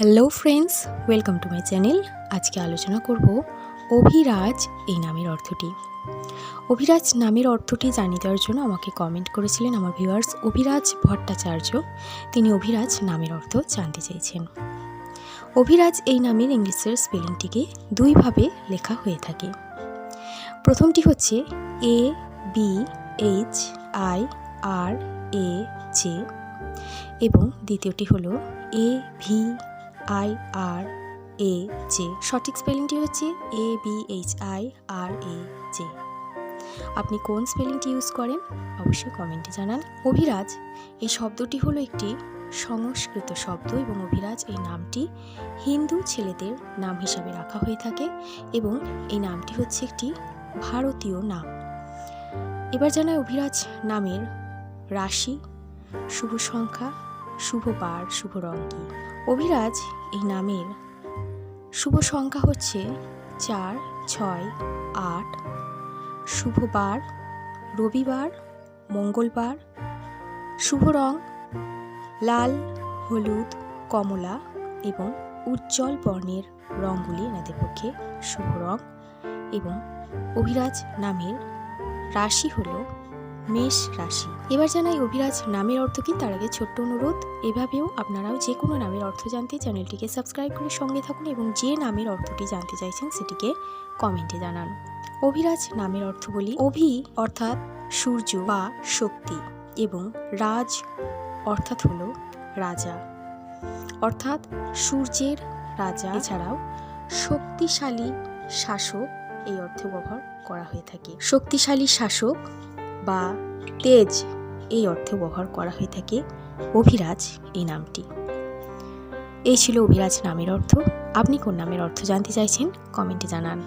Hello friends welcome to my channel আজকে আলোচনা করব অভিরাজ এই নামের অর্থটি। অভিরাজ নামের অর্থটি জানিয়ে দেওয়ার জন্য আমাকে কমেন্ট করেছিলেন আমার ভিউয়ার্স অভিরাজ ভট্টাচার্য। তিনি অভিরাজ নামের অর্থ জানতে চাইছেন। অভিরাজ এই নামের ইংলিশের স্পেলিংটিকে দুইভাবে লেখা হয়ে থাকে। প্রথমটি হচ্ছে A B H I R A J এবং দ্বিতীয়টি হলো A V I R A J সঠিক স্পেলিংটি হচ্ছে A B H I R A J আপনি কোন স্পেলিংটি ইউজ করেন? অবশ্যই কমেন্টে জানান। অভিরাজ, এই শব্দটি হলো একটি সংস্কৃত শব্দ এবং অভিরাজ, এই নামটি হিন্দু ছেলেদের নাম হিসাবে রাখা হয়ে থাকে এবং এই নামটি হচ্ছে একটি ভারতীয় নাম। এবার জানায় অভিরাজ নামের রাশি, শুভ সংখ্যা, শুভ বার, শুভ রং অভিরাজ এই নামের। শুভ সংখ্যা হচ্ছে চার, ছয়, আট। শুভবার রবিবার, মঙ্গলবার। শুভ রং লাল, হলুদ, কমলা এবং উজ্জ্বল বর্ণের রঙগুলি এনাদের পক্ষে শুভ রং এবং অভিরাজ নামের রাশি হলো মেষ রাশি। এবার জানাই অভিরাজ, নামের অর্থ কি? তার আগে ছোট্ট অনুরোধ, এভাবেও আপনারাও যে কোনো নামের অর্থ জানতে চ্যানেলটিকে সাবস্ক্রাইব করে সঙ্গে থাকুন এবং যে নামের অর্থটি জানতে চাইছেন সেটিকে কমেন্টে জানান। অভিরাজ, নামের অর্থ বলি অভি, অর্থাৎ সূর্য বা শক্তি এবং রাজ অর্থাৎ হলো রাজা। অর্থাৎ সূর্যের রাজা, এছাড়াও শক্তিশালী শাসক এই অর্থে ব্যবহার করা হয়ে থাকে। শক্তিশালী শাসক বা তেজ এই অর্থে ব্যবহার করা হয়ে থাকে অভিরাজ এই নামটি। এই ছিল অভিরাজ নামের অর্থ। আপনি কোন নামের অর্থ জানতে চাইছেন কমেন্টে জানান।